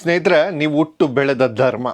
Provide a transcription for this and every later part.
ಸ್ನೇಹಿತರೆ ನೀವು ಹುಟ್ಟು ಬೆಳೆದ ಧರ್ಮ.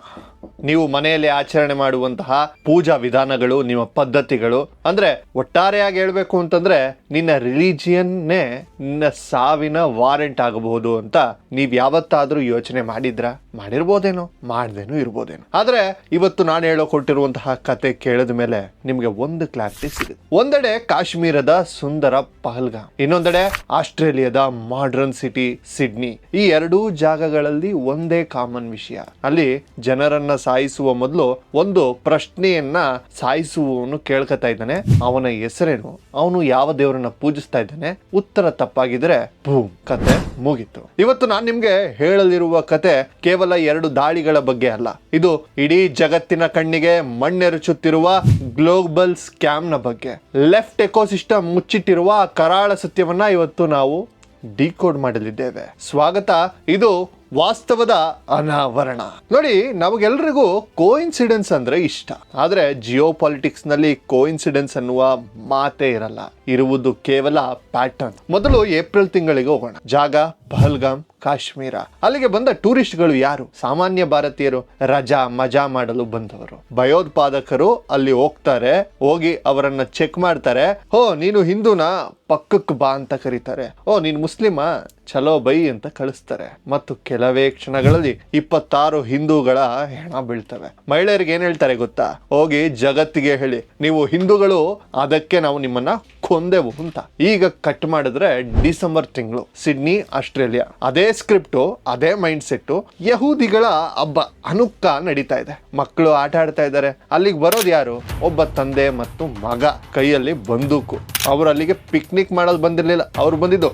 ನೀವು ಮನೆಯಲ್ಲಿ ಆಚರಣೆ ಮಾಡುವಂತಹ ಪೂಜಾ ವಿಧಾನಗಳು, ನಿಮ್ಮ ಪದ್ಧತಿಗಳು. ಅಂದ್ರೆ ಒಟ್ಟಾರೆಯಾಗಿ ಹೇಳ್ಬೇಕು ಅಂತಂದ್ರೆ ನಿನ್ನ ರಿಲಿಜಿಯನ್ನೇ ನಿನ್ನ ಸಾವಿನ ವಾರೆಂಟ್ ಆಗಬಹುದು ಅಂತ ನೀವ್ ಯಾವತ್ತಾದ್ರೂ ಯೋಚನೆ ಮಾಡಿದ್ರ? ಮಾಡಿರ್ಬೋದೇನೋ, ಮಾಡ್ದೇನೋ ಇರ್ಬೋದೇನೋ. ಆದ್ರೆ ಇವತ್ತು ನಾನು ಹೇಳೋ ಕೊಟ್ಟಿರುವಂತಹ ಕತೆ ಕೇಳಿದ ಮೇಲೆ ನಿಮ್ಗೆ ಒಂದು ಕ್ಲಾರಿಟಿ ಸಿಗುತ್ತೆ. ಒಂದೆಡೆ ಕಾಶ್ಮೀರದ ಸುಂದರ ಪಹಲ್ಗಾಮ್, ಇನ್ನೊಂದೆಡೆ ಆಸ್ಟ್ರೇಲಿಯಾದ ಮಾಡ್ರನ್ ಸಿಟಿ ಸಿಡ್ನಿ ಈ ಎರಡೂ ಜಾಗಗಳಲ್ಲಿ ಒಂದೇ ಕಾಮನ್ ವಿಷಯ. ಅಲ್ಲಿ ಜನರನ್ನ ಸಾಯಿಸುವ ಮೊದಲು ಒಂದು ಪ್ರಶ್ನೆಯನ್ನ ಸಾಯಿಸುವವನು ಕೇಳ್ಕೊತಾ ಇದ್ದಾನೆ. ಅವನ ಹೆಸರೇನು? ಅವನು ಯಾವ ದೇವರನ್ನ ಪೂಜಿಸ್ತಾ ಇದ್ದಾನೆ? ಉತ್ತರ ತಪ್ಪಾಗಿದ್ರೆ ಭೂ ಕತೆ ಮುಗಿತು. ಇವತ್ತು ನಾನು ನಿಮ್ಗೆ ಹೇಳಲಿರುವ ಕತೆ ಕೇವಲ ಎರಡು ದಾಳಿಗಳ ಬಗ್ಗೆ ಅಲ್ಲ. ಇದು ಇಡೀ ಜಗತ್ತಿನ ಕಣ್ಣಿಗೆ ಮಣ್ಣೆರಚುತ್ತಿರುವ ಗ್ಲೋಬಲ್ ಸ್ಕ್ಯಾಮ್ನ ಬಗ್ಗೆ. ಲೆಫ್ಟ್ ಎಕೋಸಿಸ್ಟಮ್ ಮುಚ್ಚಿಟ್ಟಿರುವ ಕರಾಳ ಸತ್ಯವನ್ನ ಇವತ್ತು ನಾವು ಡಿಕೋಡ್ ಮಾಡಲಿದ್ದೇವೆ. ಸ್ವಾಗತ, ಇದು ವಾಸ್ತವದ ಅನಾವರಣ. ನೋಡಿ, ನಮಗೆಲ್ರಿಗೂ ಕೋಇನ್ಸಿಡೆನ್ಸ್ ಅಂದ್ರೆ ಇಷ್ಟ. ಆದ್ರೆ ಜಿಯೋ ಪಾಲಿಟಿಕ್ಸ್ನಲ್ಲಿ ಕೋಇನ್ಸಿಡೆನ್ಸ್ ಅನ್ನುವ ಮಾತೇ ಇರಲ್ಲ. ಇರುವುದು ಕೇವಲ ಪ್ಯಾಟರ್ನ್ ಮೊದಲು ಏಪ್ರಿಲ್ ತಿಂಗಳಿಗೆ ಹೋಗೋಣ. ಜಾಗ, ಪಹಲ್ಗಾಮ್, ಕಾಶ್ಮೀರ. ಅಲ್ಲಿಗೆ ಬಂದ ಟೂರಿಸ್ಟ್ಗಳು ಯಾರು? ಸಾಮಾನ್ಯ ಭಾರತೀಯರು ರಜಾ, ಮಜಾ ಮಾಡಲು ಬಂದವರು. ಭಯೋತ್ಪಾದಕರು ಅಲ್ಲಿ ಹೋಗ್ತಾರೆ, ಹೋಗಿ ಅವರನ್ನ ಚೆಕ್ ಮಾಡ್ತಾರೆ. ಹೋ ನೀನು ಹಿಂದೂನಾ? ಪಕ್ಕಕ್ಕೆ ಬಾ ಅಂತ ಕರೀತಾರೆ. ಓ, ನೀನು ಮುಸ್ಲಿಮಾ? ಚಲೋ ಬೈ ಅಂತ ಕಳಿಸ್ತಾರೆ. ಮತ್ತು ಕೆಲವೇ ಕ್ಷಣಗಳಲ್ಲಿ ಇಪ್ಪತ್ತಾರು ಹಿಂದೂಗಳ ಹೆಣ ಬೀಳ್ತವೆ. ಮಹಿಳೆಯರಿಗೆ ಏನ್ ಹೇಳ್ತಾರೆ ಗೊತ್ತಾ? ಹೋಗಿ ಜಗತ್ತಿಗೆ ಹೇಳಿ. ನೀವು ಹಿಂದೂಗಳು, ಅದಕ್ಕೆ ನಾವು ನಿಮ್ಮನ್ನ ಕೊಂದೆವು ಅಂತ. ಈಗ ಕಟ್ ಮಾಡಿದ್ರೆ ಡಿಸೆಂಬರ್ ತಿಂಗಳು, ಸಿಡ್ನಿ, ಆಸ್ಟ್ರೇಲಿಯಾ. ಅದೇ ಸ್ಕ್ರಿಪ್ಟು ಅದೇ ಮೈಂಡ್ ಸೆಟ್ ಯಹೂದಿಗಳ ಹಬ್ಬ, ಅನುಕ್ಕ ನಡೀತಾ ಇದೆ. ಮಕ್ಕಳು ಆಟ ಆಡ್ತಾ ಇದ್ದಾರೆ. ಅಲ್ಲಿಗೆ ಬರೋದು ಯಾರು? ಒಬ್ಬ ತಂದೆ ಮತ್ತು ಮಗ. ಕೈಯಲ್ಲಿ ಬಂದೂಕು. ಅವ್ರು ಅಲ್ಲಿಗೆ ಪಿಕ್ನಿಕ್ ಮಾಡೋದು ಬಂದಿರಲಿಲ್ಲ. ಅವ್ರು ಬಂದಿದ್ದು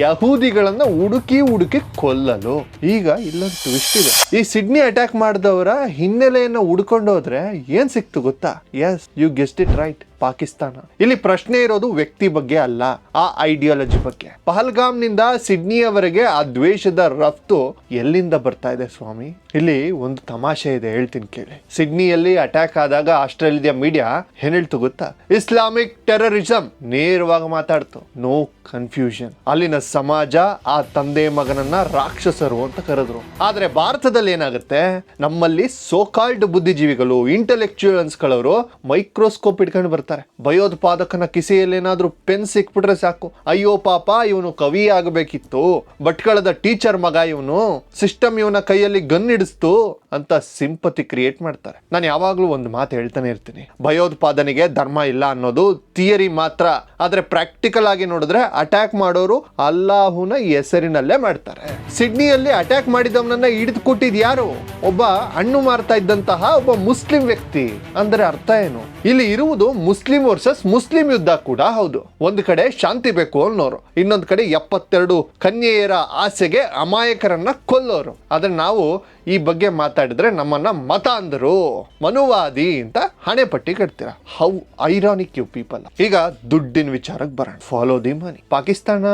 ಯಹೂದಿಗಳನ್ನ ಹುಡುಕಿ ಹುಡುಕಿ ಕೊಲ್ಲಲು. ಈಗ ಇಲ್ಲೊಂದು ಟ್ವಿಸ್ಟ್ ಇದೆ. ಈ ಸಿಡ್ನಿ ಅಟ್ಯಾಕ್ ಮಾಡಿದವರ ಹಿನ್ನೆಲೆಯನ್ನ ಹುಡ್ಕೊಂಡು ಹೋದ್ರೆ ಏನ್ ಸಿಕ್ತು ಗೊತ್ತಾ? Yes you guessed it right Pakistan. ಇಲ್ಲಿ ಪ್ರಶ್ನೆ ಇರೋದು ವ್ಯಕ್ತಿ ಬಗ್ಗೆ ಅಲ್ಲ, ಆ ಐಡಿಯಾಲಜಿ ಬಗ್ಗೆ. ಪಹಲ್ಗಾಮ್ನಿಂದ ಸಿಡ್ನಿಯವರೆಗೆ ಆ ದ್ವೇಷದ ರಫ್ತು ಎಲ್ಲಿಂದ ಬರ್ತಾ ಇದೆ ಸ್ವಾಮಿ? ಇಲ್ಲಿ ಒಂದು ತಮಾಷೆ ಇದೆ, ಹೇಳ್ತೀನಿ ಕೇಳಿ. ಸಿಡ್ನಿಯಲ್ಲಿ ಅಟ್ಯಾಕ್ ಆದಾಗ ಆಸ್ಟ್ರೇಲಿಯಾ ಮೀಡಿಯಾ ಹೆಣ್ಣು ಗೊತ್ತಾ ಇಸ್ಲಾಮಿಕ್ ಟೆರರಿಸಂ ನೇರವಾಗಿ ಮಾತಾಡ್ತು. ನೋ ಕನ್ಫ್ಯೂಷನ್ ಅಲ್ಲಿನ ಸಮಾಜ, ಆ ತಂದೆ ಮಗನನ್ನ ರಾಕ್ಷಸರು ಅಂತ ಕರೆದ್ರು. ಆದ್ರೆ ಭಾರತದಲ್ಲಿ ಏನಾಗುತ್ತೆ? ನಮ್ಮಲ್ಲಿ ಸೋಕಾಲ್ಡ್ ಬುದ್ಧಿಜೀವಿಗಳು ಇಂಟೆಲೆಕ್ಚುಯಲ್ಸ್ ಗಳವರು ಮೈಕ್ರೋಸ್ಕೋಪ್ ಇಟ್ಕೊಂಡು ಬರ್ತಾರೆ. ಭಯೋತ್ಪಾದಕನ ಕಿಸೆಯಲ್ಲಿ ಏನಾದ್ರೂ ಪೆನ್ ಸಿಕ್ಬಿಟ್ರೆ ಸಾಕು. ಅಯ್ಯೋ ಪಾಪ, ಇವನು ಕವಿ ಆಗಬೇಕಿತ್ತು. ಭಟ್ಕಳದ ಟೀಚರ್ ಮಗ ಇವನು. ಸಿಸ್ಟಮ್ ಇವನ ಕೈಯಲ್ಲಿ ಗನ್ ಹಿಡಿಸ್ತು ಅಂತ ಸಿಂಪತಿ ಕ್ರಿಯೇಟ್ ಮಾಡ್ತಾರೆ. ನಾನು ಯಾವಾಗ್ಲೂ ಒಂದು ಮಾತು ಹೇಳ್ತಾನೆ ಇರ್ತೀನಿ. ಭಯೋತ್ಪಾದನೆಗೆ ಧರ್ಮ ಇಲ್ಲ ಅನ್ನೋದು ಥಿಯರಿ ಮಾತ್ರ. ಆದ್ರೆ ಪ್ರಾಕ್ಟಿಕಲ್ ಆಗಿ ನೋಡಿದ್ರೆ ಅಟ್ಯಾಕ್ ಮಾಡೋರು ಅಲ್ಲಾಹುನ ಹೆಸರಿನಲ್ಲೇ ಮಾಡ್ತಾರೆ. ಸಿಡ್ನಿಯಲ್ಲಿ ಅಟ್ಯಾಕ್ ಮಾಡಿದವನನ್ನ ಹಿಡಿದು ಕೊಟ್ಟಿದ್ ಯಾರು? ಒಬ್ಬ ಹಣ್ಣು ಮಾರ್ತಾ ಇದ್ದಂತಹ ಒಬ್ಬ ಮುಸ್ಲಿಂ ವ್ಯಕ್ತಿ. ಅಂದ್ರೆ ಅರ್ಥ ಏನು? ಇಲ್ಲಿ ಇರುವುದು ಮುಸ್ಲಿಂ ವರ್ಸಸ್ ಮುಸ್ಲಿಂ ಯುದ್ಧ ಕೂಡ ಹೌದು. ಒಂದು ಕಡೆ ಶಾಂತಿ ಬೇಕು ಅನ್ನೋರು, ಇನ್ನೊಂದು ಕಡೆ ಎಪ್ಪತ್ತೆರಡು ಕನ್ಯೆಯರ ಆಸೆಗೆ ಅಮಾಯಕರನ್ನ ಕೊಲ್ಲೋರು. ಆದ್ರೆ ನಾವು ಈ ಬಗ್ಗೆ ಮಾತಾಡಿದ್ರೆ ನಮ್ಮನ್ನ ಮತ ಅಂದರು ಮನುವಾದಿ ಅಂತ ಹಣೆ ಪಟ್ಟಿ ಕಟ್ತೀರ? ಹೌ ಐರಾನಿಕ್ ಯು ಪೀಪಲ್ ಈಗ ದುಡ್ಡಿನ ವಿಚಾರಕ್ಕೆ ಬರೋಣ. ಫಾಲೋ ದಿ ಮನಿ ಪಾಕಿಸ್ತಾನ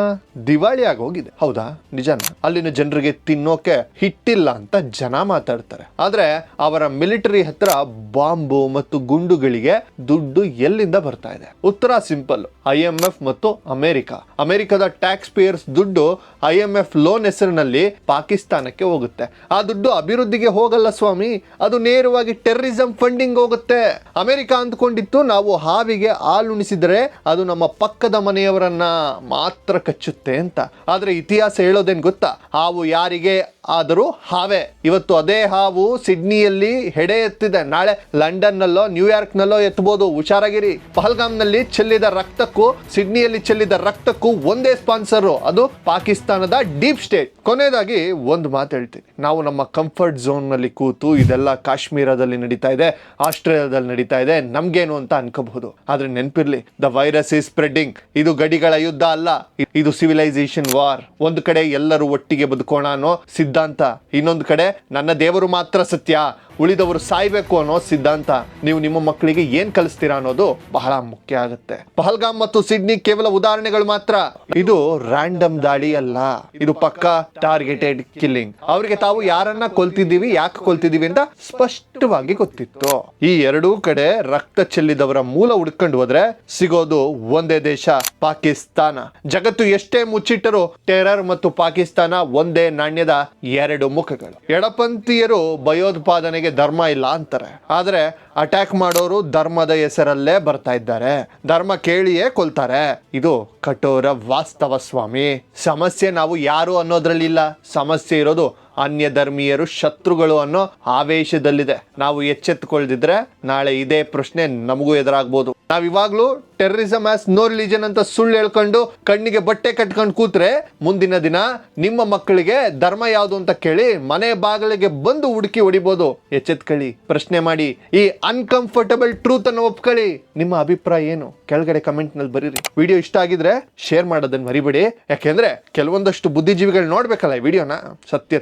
ದಿವಾಳಿ ಆಗೋಗಿದೆ. ಹೌದಾ? ನಿಜಾನ? ಅಲ್ಲಿನ ಜನರಿಗೆ ತಿನ್ನೋಕೆ ಹಿಟ್ಟಿಲ್ಲ ಅಂತ ಜನ ಮಾತಾಡ್ತಾರೆ. ಆದ್ರೆ ಅವರ ಮಿಲಿಟರಿ ಹತ್ರ ಬಾಂಬು ಮತ್ತು ಗುಂಡುಗಳಿಗೆ ದುಡ್ಡು ಎಲ್ಲಿಂದ ಬರ್ತಾ ಇದೆ? ಉತ್ತರ ಸಿಂಪಲ್. ಐ ಎಂ ಎಫ್ ಮತ್ತು ಅಮೆರಿಕ. ಅಮೆರಿಕದ ಟ್ಯಾಕ್ಸ್ ಪೇಯರ್ಸ್ ದುಡ್ಡು ಐ ಎಂ ಎಫ್ ಲೋನ್ ಹೆಸರಿನಲ್ಲಿ ಪಾಕಿಸ್ತಾನಕ್ಕೆ ಹೋಗುತ್ತೆ. ಆ ದುಡ್ಡು ಅಭಿವೃದ್ಧಿಗೆ ಹೋಗಲ್ಲ ಸ್ವಾಮಿ. ಅದು ನೇರವಾಗಿ ಟೆರರಿಸಂ ಫಂಡಿಂಗ್ ಹೋಗುತ್ತೆ. ಅಮೆರಿಕ ಅಂದ್ಕೊಂಡಿತ್ತು, ನಾವು ಹಾವಿಗೆ ಹಾಲುಣಿಸಿದರೆ ಅದು ನಮ್ಮ ಪಕ್ಕದ ಮನೆಯವರನ್ನ ಮಾತ್ರ ಕಚ್ಚುತ್ತೆ ಅಂತ. ಆದ್ರೆ ಇತಿಹಾಸ ಹೇಳೋದೇನ್ ಗೊತ್ತಾ? ಹಾವು ಯಾರಿಗೆ ಆದರೂ ಹಾವೇ. ಇವತ್ತು ಅದೇ ಹಾವು ಸಿಡ್ನಿಯಲ್ಲಿ ಹೆಡೆ ಎತ್ತಿದೆ. ನಾಳೆ ಲಂಡನ್ನಲ್ಲೋ, ನ್ಯೂಯಾರ್ಕ್ನಲ್ಲೋ ನ್ಯೂಯಾರ್ಕ್ ನಲ್ಲೋ ಎತ್ತಬಹುದು ಹುಷಾರಾಗಿರಿ. ಪಹಲ್ಗಾಮ್ನಲ್ಲಿ ಚೆಲ್ಲಿದ ರಕ್ತಕ್ಕೂ, ಸಿಡ್ನಿಯಲ್ಲಿ ಚೆಲ್ಲಿದ ರಕ್ತಕ್ಕೂ ಒಂದೇ ಸ್ಪಾನ್ಸರ್. ಅದು ಪಾಕಿಸ್ತಾನದ ಡೀಪ್ ಸ್ಟೇಟ್. ಕೊನೆಯದಾಗಿ ಒಂದು ಮಾತು ಹೇಳ್ತೀನಿ. ನಾವು ನಮ್ಮ ಕಂಫರ್ಟ್ ಝೋನ್ನಲ್ಲಿ ಕೂತು ಇದೆಲ್ಲ ಕಾಶ್ಮೀರದಲ್ಲಿ ನಡೀತಾ ಇದೆ, ಆಸ್ಟ್ರೇಲಿಯಾದಲ್ಲಿ ನಡೀತಾ ಇದೆ. ನಮ್ಗೇನು ಅಂತ ಅನ್ಕೋಬಹುದು. ಆದ್ರೆ ನೆನಪಿರ್ಲಿ ದ ವೈರಸ್ ಇಸ್ ಸ್ಪ್ರೆಡ್ಡಿಂಗ್ ಇದು ಗಡಿಗಳ ಯುದ್ಧ ಅಲ್ಲ. ಇದು ಸಿವಿಲೈಸೇಷನ್ ವಾರ್ ಒಂದು ಕಡೆ ಎಲ್ಲರೂ ಒಟ್ಟಿಗೆ ಬದುಕೋಣ ಅನ್ನೋ ಸಿದ್ಧಾಂತ. ಇನ್ನೊಂದು ಕಡೆ, ನನ್ನ ದೇವರು ಮಾತ್ರ ಸತ್ಯ. ಉಳಿದವರು ಸಾಯ್ಬೇಕು ಅನ್ನೋ ಸಿದ್ಧಾಂತ. ನೀವು ನಿಮ್ಮ ಮಕ್ಕಳಿಗೆ ಏನ್ ಕಲಿಸ್ತೀರಾ ಅನ್ನೋದು ಬಹಳ ಮುಖ್ಯ ಆಗುತ್ತೆ. ಪಹಲ್ಗಾಮ್ ಮತ್ತು ಸಿಡ್ನಿ ಕೇವಲ ಉದಾಹರಣೆಗಳು ಮಾತ್ರ. ಇದು ರ್ಯಾಂಡಮ್ ದಾಳಿ ಅಲ್ಲ. ಇದು ಪಕ್ಕಾ ಟಾರ್ಗೆಟೆಡ್ ಕಿಲ್ಲಿಂಗ್ ಅವರಿಗೆ ತಾವು ಯಾರನ್ನ ಕೊಲ್ತಿದ್ದೀವಿ, ಯಾಕೆ ಕೊಲ್ತಿದ್ದೀವಿ ಅಂತ ಸ್ಪಷ್ಟವಾಗಿ ಗೊತ್ತಿತ್ತು. ಈ ಎರಡೂ ಕಡೆ ರಕ್ತ ಚೆಲ್ಲಿದವರ ಮೂಲ ಹುಡ್ಕೊಂಡು ಹೋದ್ರೆ ಸಿಗೋದು ಒಂದೇ ದೇಶ, ಪಾಕಿಸ್ತಾನ. ಜಗತ್ತು ಎಷ್ಟೇ ಮುಚ್ಚಿಟ್ಟರೂ ಟೆರರ್ ಮತ್ತು ಪಾಕಿಸ್ತಾನ ಒಂದೇ ನಾಣ್ಯದ ಎರಡು ಮುಖಗಳು. ಎಡಪಂಥೀಯರು ಭಯೋತ್ಪಾದನೆಗೆ ಧರ್ಮ ಇಲ್ಲ ಅಂತಾರೆ. ಆದ್ರೆ ಅಟ್ಯಾಕ್ ಮಾಡೋರು ಧರ್ಮದ ಹೆಸರಲ್ಲೇ ಬರ್ತಾ ಇದ್ದಾರೆ. ಧರ್ಮ ಕೇಳಿಯೇ ಕೊಲ್ತಾರೆ. ಇದು ಕಠೋರ ವಾಸ್ತವ ಸ್ವಾಮಿ. ಸಮಸ್ಯೆ ನಾವು ಯಾರು ಅನ್ನೋದ್ರಲ್ಲಿಲ್ಲ. ಸಮಸ್ಯೆ ಇರೋದು ಅನ್ಯ ಧರ್ಮೀಯರು ಶತ್ರುಗಳು ಅನ್ನೋ ಆವೇಶದಲ್ಲಿದೆ. ನಾವು ಎಚ್ಚೆತ್ತುಕೊಳ್ದಿದ್ರೆ ನಾಳೆ ಇದೇ ಪ್ರಶ್ನೆ ನಮಗೂ ಎದುರಾಗ್ಬೋದು. ನಾವ್ ಇವಾಗ್ಲೂ ಟೆರರಿಸಮ್ ಆಸ್ ನೋ ರಿಲಿಜನ್ ಅಂತ ಸುಳ್ಳು ಹೇಳ್ಕೊಂಡು ಕಣ್ಣಿಗೆ ಬಟ್ಟೆ ಕಟ್ಕೊಂಡು ಕೂತ್ರೆ ಮುಂದಿನ ದಿನ ನಿಮ್ಮ ಮಕ್ಕಳಿಗೆ ಧರ್ಮ ಯಾವುದು ಅಂತ ಕೇಳಿ ಮನೆ ಬಾಗಿಲಿಗೆ ಬಂದು ಹುಡುಕಿ ಹೊಡಿಬೋದು. ಎಚ್ಚೆತ್ಕೊಳ್ಳಿ ಪ್ರಶ್ನೆ ಮಾಡಿ, ಈ ಅನ್ಕಂಫರ್ಟಬಲ್ ಟ್ರೂತ್ ಅನ್ನು ಒಪ್ಕೊಳ್ಳಿ. ನಿಮ್ಮ ಅಭಿಪ್ರಾಯ ಏನು? ಕೆಳಗಡೆ ಕಮೆಂಟ್ನಲ್ಲಿ ಬರೀರಿ. ವಿಡಿಯೋ ಇಷ್ಟ ಆಗಿದ್ರೆ ಶೇರ್ ಮಾಡೋದನ್ನ ಮರಿಬೇಡಿ. ಯಾಕೆಂದ್ರೆ ಕೆಲವೊಂದಷ್ಟು ಬುದ್ಧಿಜೀವಿಗಳು ನೋಡ್ಬೇಕಲ್ಲ ಈ ವಿಡಿಯೋನ? ಸತ್ಯ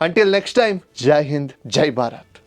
अंटिल नेक्स्ट टाइम जय हिंद जय भारत